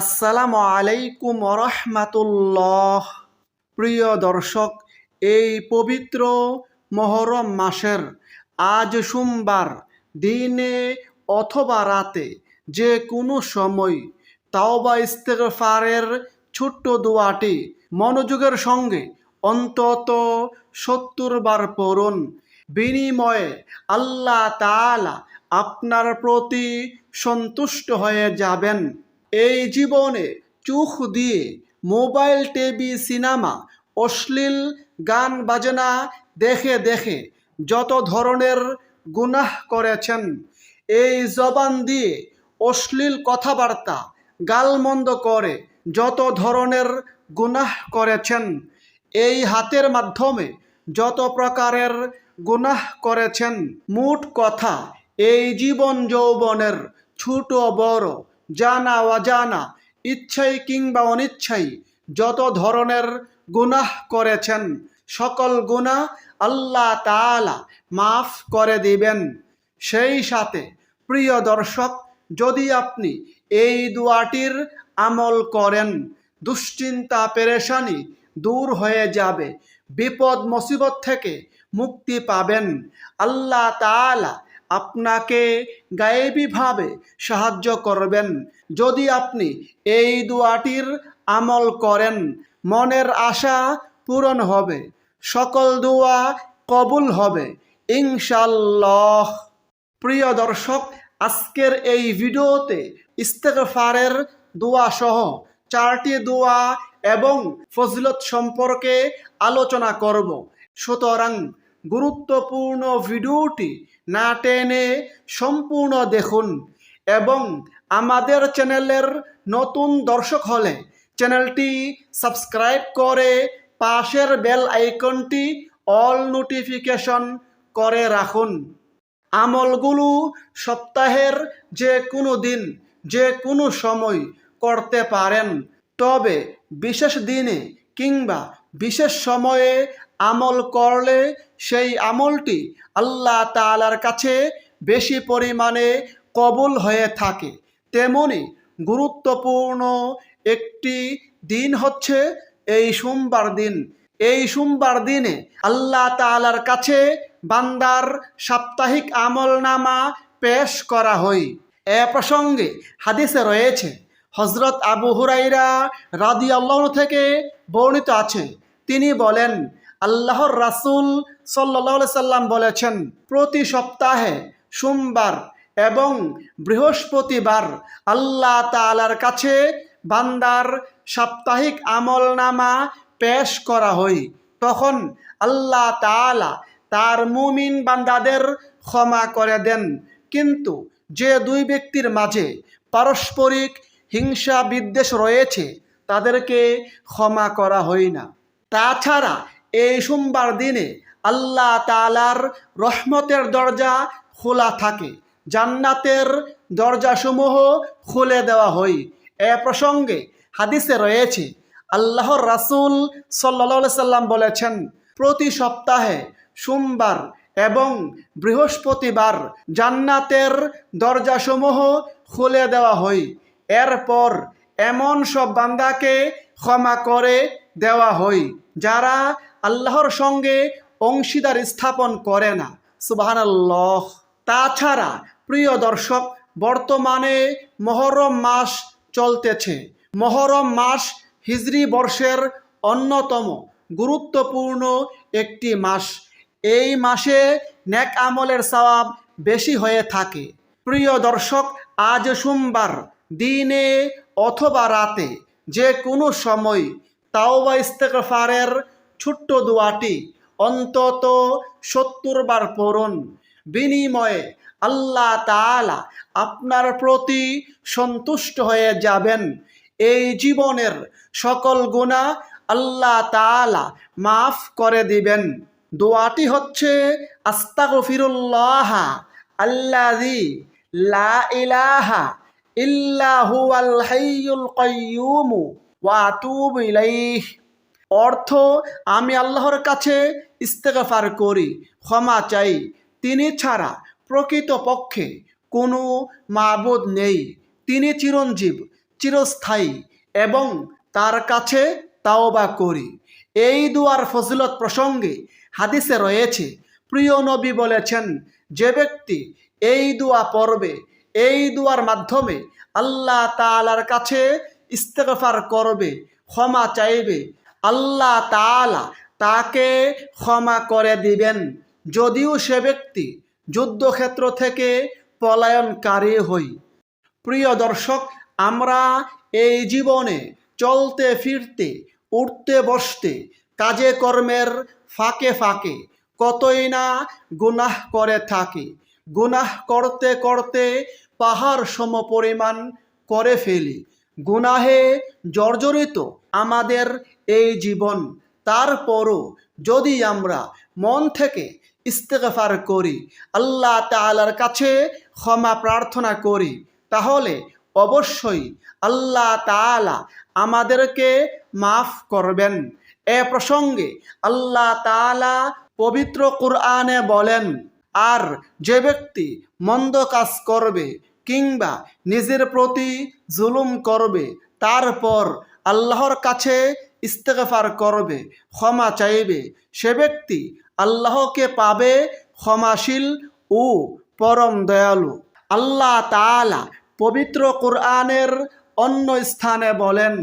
আসসালামু আলাইকুম রহমাতুল্লাহ প্রিয় দর্শক, এই পবিত্র মহরম মাসের আজ সোমবার, দিনে অথবা রাতে যে কোনো সময় তাওবা ইস্তেগফারের ছোট্ট দোয়াটি মনোযোগের সঙ্গে অন্তত সত্তর বার পড়ুন। বিনিময়ে আল্লাহ তাআলা আপনার প্রতি সন্তুষ্ট হয়ে যাবেন। এই জীবনে চোখ দিয়ে মোবাইল, টিভি, সিনেমা, অশ্লীল গান বাজনা দেখে দেখে যত ধরনের গুনাহ করেছেন, এই জবান দিয়ে অশ্লীল কথাবার্তা গালমন্দ করে যত ধরনের গুনাহ করেছেন, এই হাতের মাধ্যমে যত প্রকারের গুনাহ করেছেন। মোট কথা, এই জীবন যৌবনের ছোট বড় জানা অজানা, ইচ্ছাই কিংবা অনিচ্ছাই যত ধরনের গুনাহ করেছেন, সকল গুনাহ আল্লাহ তাআলা মাফ করে দিবেন। সেই সাথে প্রিয় দর্শক, যদি আপনি এই দোয়াটির আমল করেন, দুশ্চিন্তা, পেরেশানি দূর হয়ে যাবে, বিপদ, মুসিবত থেকে মুক্তি পাবেন। আল্লাহ তাআলা আপনাকে গায়েবীভাবে সাহায্য করবেন। যদি আপনি এই দোয়াটির আমল করেন, মনের আশা পূরণ হবে, সকল দোয়া কবুল হবে। ইনশাল্লাহ প্রিয় দর্শক, আজকের এই ভিডিওতে ইস্তেগফারের দোয়া সহ চারটি দোয়া এবং ফজিলত সম্পর্কে আলোচনা করব। সুতরাং গুরুত্বপূর্ণ ভিডিওটি না টেনে সম্পূর্ণ দেখুন এবং আমাদের চ্যানেলের নতুন দর্শক হলে চ্যানেলটি সাবস্ক্রাইব করে পাশের বেল আইকনটি অল নোটিফিকেশন করে রাখুন। আমলগুলো সপ্তাহের যে কোনো দিন যে কোনো সময় করতে পারেন। তবে বিশেষ দিনে কিংবা বিশেষ সময়ে আমল করলে সেই আমলটি আল্লাহ তালার কাছে বেশি পরিমাণে কবুল হয়ে থাকে। তেমনি গুরুত্বপূর্ণ একটি দিন হচ্ছে এই সোমবার দিন। এই সোমবার দিনে আল্লাহ তালার কাছে বান্দার সাপ্তাহিক আমল নামা পেশ করা হয়। এ প্রসঙ্গে হাদিসে রয়েছে হজরত আবু হুরাইরা রাদি আল্লাহ থেকে বর্ণিত আছে। তিনি বলেন আল্লাহর রাসূল সাল্লাহ সাল্লাম বলেছেন, প্রতি সপ্তাহে সোমবার এবং বৃহস্পতিবার আল্লাহ তাআলার কাছে বান্দার সাপ্তাহিক আমল নামা পেশ করা হয়। তখন আল্লাহ তাআলা তার মুমিন বান্দাদের ক্ষমা করে দেন। কিন্তু যে দুই ব্যক্তির মাঝে পারস্পরিক হিংসা বিদ্বেষ রয়েছে, তাদেরকে ক্ষমা করা হয় না। তাছাড়া এই সোমবার দিনে আল্লাহ তালার রহমতের দরজা খোলা থাকে। জান্নাতের দরজাসমূহ খুলে দেওয়া হয়। এ প্রসঙ্গে হাদিসে রয়েছে, আল্লাহর রাসূল সাল্লা সাল্লাম বলেছেন, প্রতি সপ্তাহে সোমবার এবং বৃহস্পতিবার জান্নাতের দরজাসমূহ খুলে দেওয়া হয়। এরপর এমন সব বান্দাকে ক্ষমা করে দেওয়া হয়, যারা আল্লাহর সঙ্গে অংশীদার স্থাপন করে না। সুবহানাল্লাহ। তাছাড়া, প্রিয় দর্শক, বর্তমানে মহরম মাস চলতেছে। মহরম মাস হিজরি বর্ষের অন্যতম গুরুত্বপূর্ণ একটি মাস। এই মাসে নেক আমলের সওয়াব বেশি হয়ে থাকে। প্রিয় দর্শক, আজ সোমবার দিনে অথবা রাতে যে কোনো সময় তাওবা ইস্তেগফারের ছোট্ট দোয়াটি অন্তত সত্তর বার পড়ুন। বিনিময়ে আল্লাহ তাআলা আপনার প্রতি সন্তুষ্ট হয়ে যাবেন। এই জীবনের সকল গুণা আল্লাহ তালা মাফ করে দিবেন। দোয়াটি হচ্ছে, আস্তাগফিরুল্লাহ আল্লাযী লা ইলাহা ইল্লা হুয়াল হাইয়ুল ওয়া অর্থ আমি আল্লাহর কাছে ইস্তেগফার করি, ক্ষমা চাই। তিনি ছাড়া প্রকৃত পক্ষে কোনো মাবুদ নেই। তিনি চিরঞ্জীব, চিরস্থায়ী এবং তার কাছে তাওবা করি। এই দুয়ার ফজিলত প্রসঙ্গে হাদিসে রয়েছে, প্রিয় নবী বলেছেন, যে ব্যক্তি এই দোয়া পড়বে, এই দুয়ার মাধ্যমে আল্লাহ তালার কাছে ইস্তেগফার করবে, ক্ষমা চাইবে আল্লাহ তাআলা তাকে ক্ষমা করে দিবেন। যদিও সে ব্যক্তি যুদ্ধক্ষেত্র থেকে পলায়নকারী হই। প্রিয় দর্শক, আমরা এই জীবনে চলতে ফিরতে, উঠতে বসতে, কাজে কর্মের ফাঁকে ফাঁকে কতই না গুনাহ করে থাকি। গুনাহ করতে করতে পাহাড় সম পরিমাণ করে ফেলি। গুনাহে জর্জরিত আমাদের এই জীবন। তারপরও যদি আমরা মন থেকে ইস্তেগফার করি, আল্লাহ তাআলার কাছে ক্ষমা প্রার্থনা করি, তাহলে অবশ্যই আল্লাহ তাআলা আমাদেরকে মাফ করবেন। এ প্রসঙ্গে আল্লাহ তাআলা পবিত্র কুরআনে বলেন, আর যে ব্যক্তি মন্দ কাজ করবে কিংবা নিজের প্রতি জুলুম করবে, তারপর আল্লাহর কাছে ইস্তেগফার করবে, ক্ষমা চাইবে। সে ব্যক্তি আল্লাহকে পাবে ক্ষমাশীল ও পরম দয়ালু। আল্লাহ তাআলা পবিত্র কোরআনের অন্য স্থানে বলেন,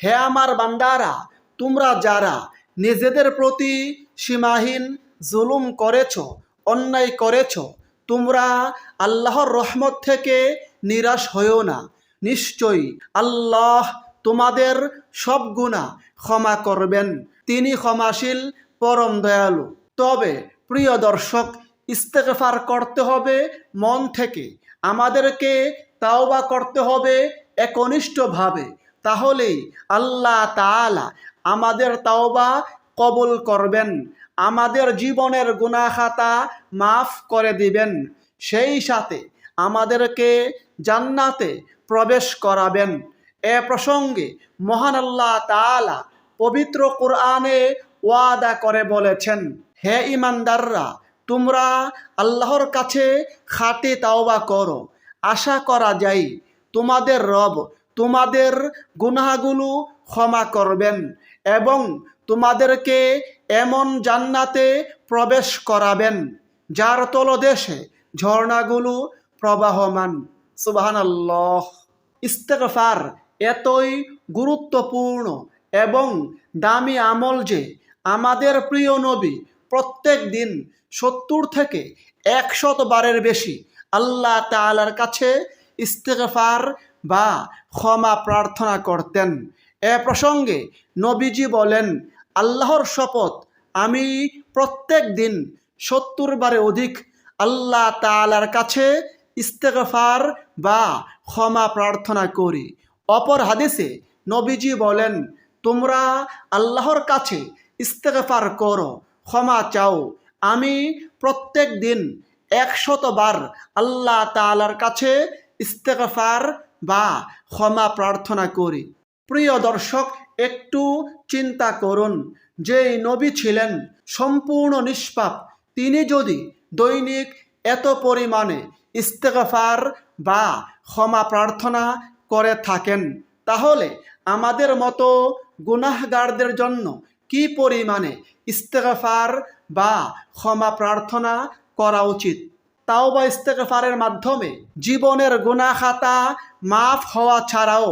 হে আমার বান্দারা, তোমরা যারা নিজেদের প্রতি সীমাহীন জুলুম করেছ, অন্যায় করেছ তোমরা আল্লাহর রহমত থেকে নিরাশ হয়েও না। নিশ্চয়ই আল্লাহ তোমাদের সব গুণা ক্ষমা করবেন। তিনি ক্ষমাশীল, পরম দয়ালু। তবে প্রিয় দর্শক, ইস্তেগফার করতে হবে মন থেকে। আমাদেরকে তাওবা করতে হবে একনিষ্ঠভাবে। তাহলেই আল্লাহ তাআলা আমাদের তাওবা কবুল করবেন। আমাদের জীবনের গুনাখাতা মাফ করে দিবেন। সেই সাথে আমাদেরকে জান্নাতে প্রবেশ করাবেন। এ প্রসঙ্গে মহান আল্লাহ তাআলা পবিত্র কোরআনে ওয়াদা করে বলেছেন, হে ইমানদাররা তোমরা আল্লাহর কাছে খাটে তাওবা করো। আশা করা যায় তোমাদের রব তোমাদের গুনাহগুলো ক্ষমা করবেন এবং তোমাদেরকে এমন জান্নাতে প্রবেশ করাবেন, যার তলদেশে ঝর্ণাগুলো প্রবাহমান। সুবাহান আল্লাহ ইস্তেগফার এতই গুরুত্বপূর্ণ এবং দামি আমল যে আমাদের প্রিয় নবী প্রত্যেক দিন সত্তর থেকে একশত বারের বেশি আল্লাহ তালার কাছে ইস্তেগফার বা ক্ষমা প্রার্থনা করতেন। এ প্রসঙ্গে নবীজি বলেন আল্লাহর শপথ, আমি প্রত্যেক দিন সত্তর বারে অধিক আল্লাহ তালার কাছে ইস্তেগফার বা ক্ষমা প্রার্থনা করি। অপর হাদিসে নবীজি বলেন, তোমরা আল্লাহর কাছে ইস্তেগফার করো, ক্ষমা চাও। আমি প্রত্যেক দিন একশত বার আল্লাহ তালার কাছে ইস্তেগফার বা ক্ষমা প্রার্থনা করি। প্রিয় দর্শক একটু চিন্তা করুন। যে নবী ছিলেন সম্পূর্ণ নিষ্পাপ, তিনি যদি দৈনিক এত পরিমাণে ইস্তেগফার বা ক্ষমা প্রার্থনা করে থাকেন, তাহলে আমাদের মতো গুনাহগারদের জন্য কি পরিমাণে ইস্তেগফার বা ক্ষমা প্রার্থনা করা উচিত? তাও বা ইস্তেগফারের মাধ্যমে জীবনের গুনাহ খাতা মাফ হওয়া ছাড়াও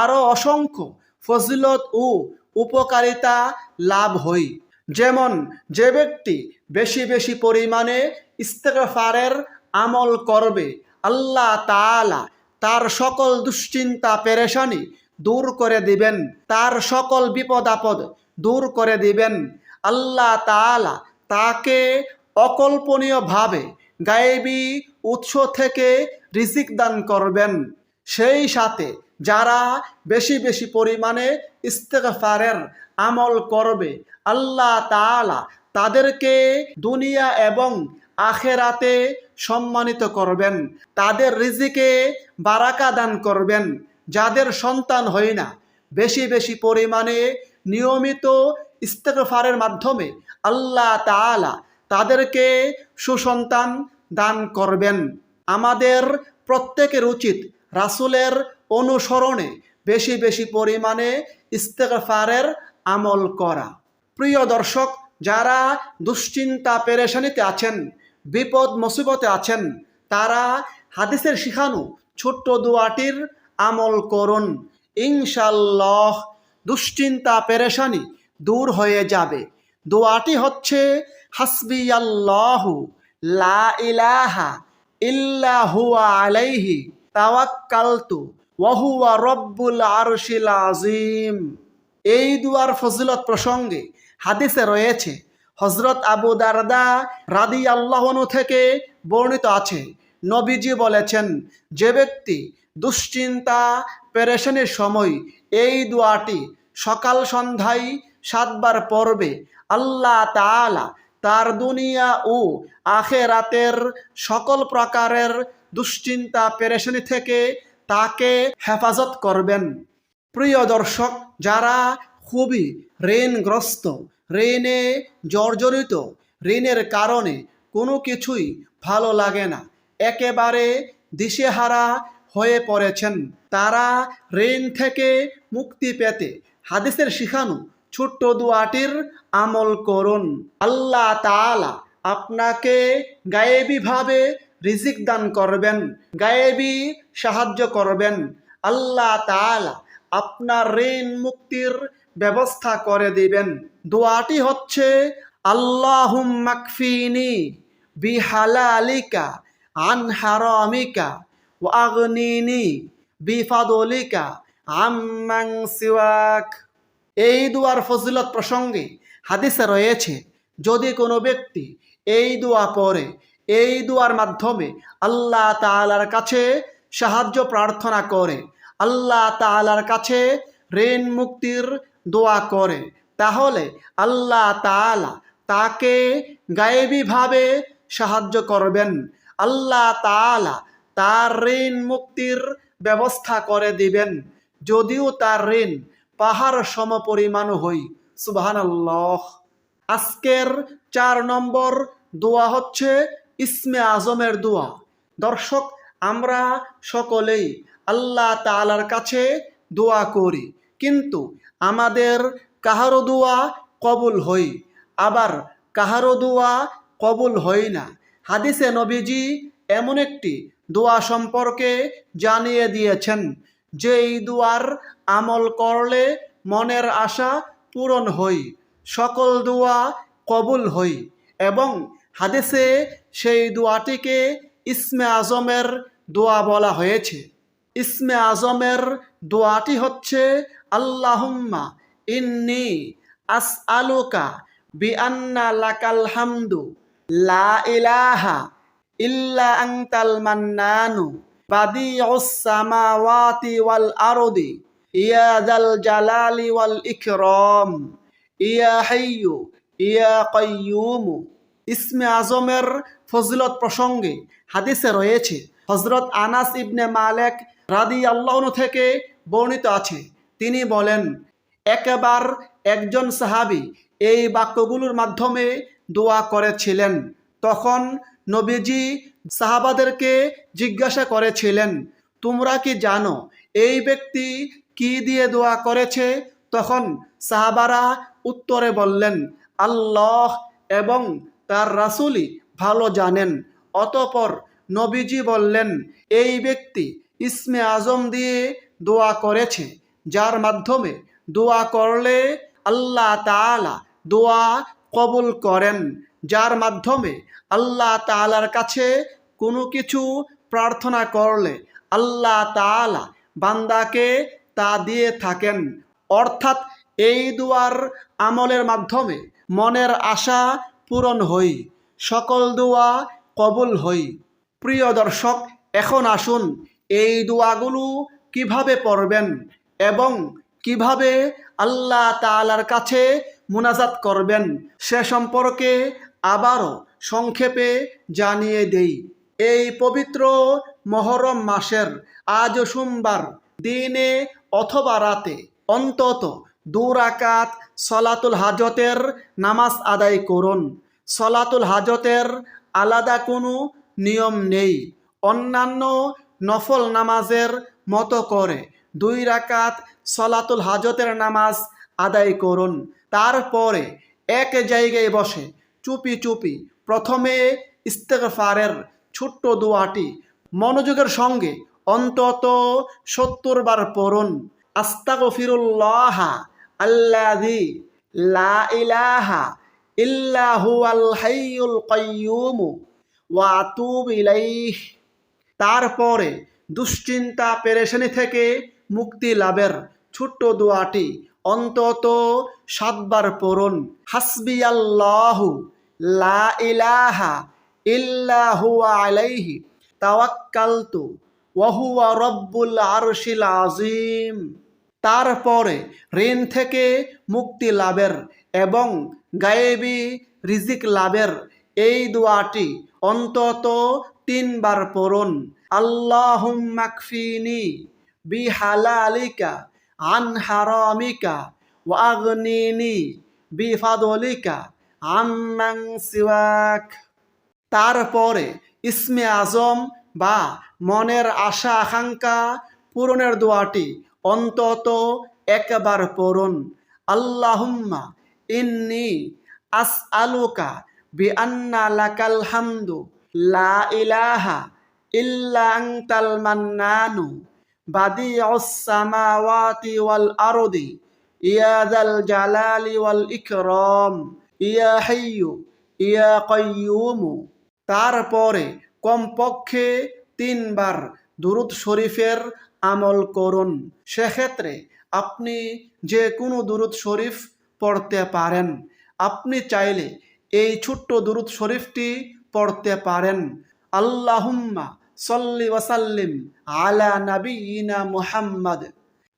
আরও অসংখ্য ফজিলত ও উপকারিতা লাভ হই। যেমন, যে ব্যক্তি বেশি বেশি পরিমাণে ইস্তেগফারের আমল করবে, আল্লাহ তাআলা তার সকল দুশ্চিন্তা পেরেশানি দূর করে দিবেন, তার সকল বিপদ আপদ দূর করে দিবেন, আল্লাহ তাআলা তাকে অকল্পনীয়ভাবে গায়েবী উৎস থেকে রিজিক দান করবেন। সেই সাথে যারা বেশি বেশি পরিমাণে ইস্তেগফারের আমল করবে, আল্লাহ তাআলা তাদেরকে দুনিয়া এবং আখেরাতে সম্মানিত করবেন। তাদের রিজিকে বারাকা দান করবেন। যাদের সন্তান হয় না, বেশি বেশি পরিমাণে নিয়মিত ইস্তেগফারের মাধ্যমে আল্লাহ তাআলা তাদেরকে সুসন্তান দান করবেন। আমাদের প্রত্যেকের উচিত রাসূলের অনুসরণে বেশি বেশি পরিমাণে ইস্তেগফারের আমল করা। প্রিয় দর্শক, যারা দুশ্চিন্তা পেরেশানিতে আছেন, বিপদ মুসিবতে আছেন, তারা হাদিসের শিখানো ছোট্ট দোয়াটির আমল করুন। ইনশাল্লাহ দুশ্চিন্তা পেরেশানি দূর হয়ে যাবে। দোয়াটি হচ্ছে হাসবি আল্লাহু লা ইলাহা ইল্লা আলাইহি, তাওয়াক্কালতু ওয়া হুয়া রব্বুল আরশিল আযীম। এই দুয়ার ফজিলত প্রসঙ্গে হাদিসে রয়েছে হজরত আবু দারদা রাদি আল্লাহনু থেকে বর্ণিত আছে। নবীজি বলেছেন, যে ব্যক্তি দুশ্চিন্তা, পেরেশানির সময় এই দোয়াটি সকাল সন্ধ্যায় সাতবার পড়বে, আল্লাহ তাআলা তার দুনিয়া ও আখেরাতের সকল প্রকারের দুশ্চিন্তা, পেরেশানি থেকে তাকে হেফাজত করবেন। প্রিয় দর্শক, যারা খুবই ঋণগ্রস্ত, ঋণে জর্জরিত, ঋণের কারণে কোনো কিছুই ভালো লাগে না, একেবারে দিশেহারা হয়ে পড়েছেন। তারা ঋণ থেকে মুক্তি পেতে হাদিসের শিখানো ছোট্ট দুয়াটির আমল করুন। আল্লাহ তাআলা আপনাকে গায়েবীভাবে রিজিক দান করবেন, গায়েবি সাহায্য করবেন। আল্লাহ তাআলা আপনার ঋণ মুক্তির ব্যবস্থা করে দিবেন। দোয়াটি হচ্ছে আল্লাহুম মাকফিনি বিহালালিকা, আন হারামিকা, ওয়া আগনিনি বিফাদলিকা আম্মাং সিওয়াক। এই দুয়ার ফজিলত প্রসঙ্গে হাদিসে রয়েছে, যদি কোনো ব্যক্তি এই দোয়া পড়ে এই দোয়ার মাধ্যমে আল্লাহ তাআলার কাছে সাহায্য, প্রার্থনা করে। আল্লাহ তাআলার কাছে ঋণ মুক্তির দোয়া করে। তাহলে আল্লাহ তাআলা তাকে গায়েবীভাবে সাহায্য করবেন। আল্লাহ তাআলা তার ঋণ মুক্তির ব্যবস্থা করে দিবেন। যদিও তার ঋণ পাহাড় সম পরিমাণ হই সুবহানাল্লাহ। আজকের চার নম্বর দোয়া হচ্ছে ইসমে আজমের দোয়া। দর্শক, আমরা সকলেই আল্লাহ তালার কাছে দোয়া করি। কিন্তু আমাদের কাহারো দোয়া কবুল হই, আবার কাহারো দোয়া কবুল হই না। হাদিসে নবীজি এমন একটি দোয়া সম্পর্কে জানিয়ে দিয়েছেন যে এই দোয়ার আমল করলে মনের আশা পূরণ হই, সকল দোয়া কবুল হই এবং হাদিসে সেই দোয়াটিকে ইসমে আজমের দোয়া বলা হয়েছে। ইসমে আজমের দোয়াটি হচ্ছে, আল্লাহুম্মা ইন্নি আস আলোকা বি আন্না লাকাল হামদু, লা ইলাহা ইল্লা আংতাল মান্নানু, বাদিউস সামাওয়াতি ওয়াল আরদি, ইয়া দাল জালালি ওয়াল ইকরাম, ইয়া হাইয়ু, ইয়া কাইয়ুমু। ইসমে আজমের ফজিলত প্রসঙ্গে হাদিসে রয়েছে হজরত আনাস ইবনে মালেক রাদি আল্লাহন থেকে বর্ণিত আছে। তিনি বলেন, একবার একজন সাহাবী এই বাক্যগুলোর মাধ্যমে দোয়া করেছিলেন। তখন নবীজি সাহাবাদেরকে জিজ্ঞাসা করেছিলেন, তোমরা কি জানো এই ব্যক্তি কি দিয়ে দোয়া করেছে? তখন সাহাবারা উত্তরে বললেন, আল্লাহ এবং তার রাসুলই ভালো জানেন। অতপর নবীজি বললেন, এই ব্যক্তি ইসমে আজম দিয়ে দোয়া করেছে, যার মাধ্যমে দোয়া করলে আল্লাহ তাআলা দোয়া কবুল করেন, যার মাধ্যমে আল্লাহ তাআলার কাছে কোনো কিছু প্রার্থনা করলে আল্লাহ তাআলা বান্দাকে তা দিয়ে থাকেন। অর্থাৎ এই দুয়ার আমলের মাধ্যমে মনের আশা পূরণ হই সকল দোয়া কবুল হই প্রিয় দর্শক এখন আসুন, এই দোয়াগুলো কীভাবে পড়বেন এবং কীভাবে আল্লাহ তাআলার কাছে মুনাজাত করবেন সে সম্পর্কে আবারও সংক্ষেপে জানিয়ে দেই। এই পবিত্র মহরম মাসের আজ সোমবার, দিনে অথবা রাতে অন্তত দুরাকাত সলাতুল হাজতের নামাজ আদায় করুন। সলাতুল হাজতের আলাদা কোনো নিয়ম নেই। অন্যান্য নফল নামাজের মতো করে দুই রাকাত সলাতুল হাজতের নামাজ আদায় করুন। তারপরে এক জায়গায় বসে চুপি চুপি প্রথমে ইস্তেগফারের ছোট্ট দোয়াটি মনোযোগের সঙ্গে অন্তত সত্তর বার পড়ুন। আস্তাগফিরুল্লাহ আল্লাযী লা ইলাহা ইল্লা হুয়াল হাইয়ুল তারপরে দুশ্চিন্তা, পেরেশানি থেকে মুক্তি লাভের ছোট্ট দোয়াটি অন্তত সাতবার পড়ুন। হাসবি আল্লাহু লা ইলাহা ইল্লা হুয়া আলাইহি। তাওয়াক্কালতু ওয়া হুয়া রব্বুল আরশিল আযীম। তারপরে ঋণ থেকে মুক্তি লাভের এবং গায়েবী রিজিক লাভের এই দোয়াটি অন্তত তিনবার পড়ুন। আল্লাহুম্মাকফিনি বিহালালিকা আন হারামিকা ওয়া আগনিনি বিফাদলিকা, আম্মান সিওয়াক। তারপরে ইসমে আজম বা মনের আশা আকাঙ্ক্ষা পূরণের দোয়াটি অন্তত একবার পড়ুন। আল্লাহুম্মা ইন্নি আস আলুকা বি আন্না লাকাল হামদু, লা ইলাহা ইল্লা আনতাল মান্নানু, বাদিউস সামাওয়াতি ওয়াল আরদি, ইয়া যাল জালালি ওয়াল ইকরাম, ইয়া হাইয়ু, ইয়া কাইয়ুমু। তারপরে কমপক্ষে তিনবার দুরুদ শরীফের আমল করুন। সেক্ষেত্রে আপনি যে কোনো দুরুদ শরীফ পড়তে পারেন। আপনি চাইলে এই ছোট্ট দুরুদ শরীফটি পড়তে পারেন। আল্লাহুম্মা সল্লি ওয়াসাল্লিম আলা নাবিয়িনা মুহাম্মদ।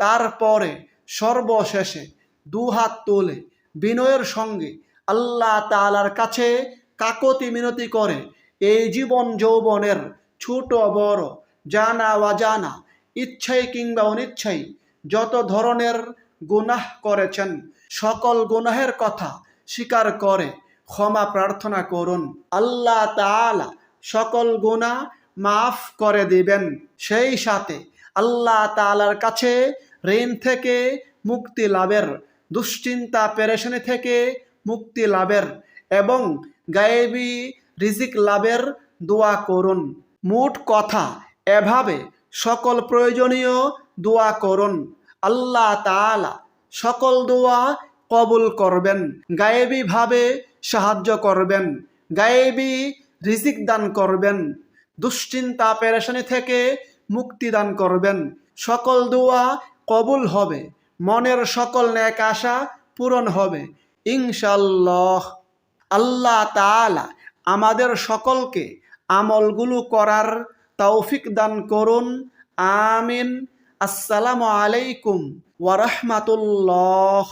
তারপরে সর্বশেষে দু হাত তোলে বিনয়ের সঙ্গে আল্লাহ তালার কাছে কাকতি মিনতি করে, এই জীবন যৌবনের ছোট বড় জানা অজানা ইচ্ছাই কিংবা অনিচ্ছাই যত ধরনের গুনাহ করেছেন, সকল গুনাহের কথা স্বীকার করে ক্ষমা প্রার্থনা করুন। আল্লাহ তাআলা সকল গুনাহ মাফ করে দিবেন। সেই সাথে আল্লাহ তাআলার কাছে ঋণ থেকে মুক্তি লাভের, দুশ্চিন্তা, পেরেশানি থেকে মুক্তি লাভের এবং গায়েবী রিজিক লাভের দোয়া করুন। মোট কথা এভাবে সকল প্রয়োজনীয় দোয়া করুন। আল্লাহ তাআলা সকল দোয়া কবুল করবেন, গায়েবীভাবে সাহায্য করবেন, গায়েবী রিজিক দান করবেন, দুশ্চিন্তা পেরেশানি থেকে মুক্তি দান করবেন। সকল দোয়া কবুল হবে, মনের সকল ন্যাক আশা পূরণ হবে। ইনশাল্লাহ আল্লাহ তাআলা আমাদের সকলকে আমলগুলো করার তৌফিক দান করুন। আমিন। আসসালামু আলাইকুম ওয়া রাহমাতুল্লাহ।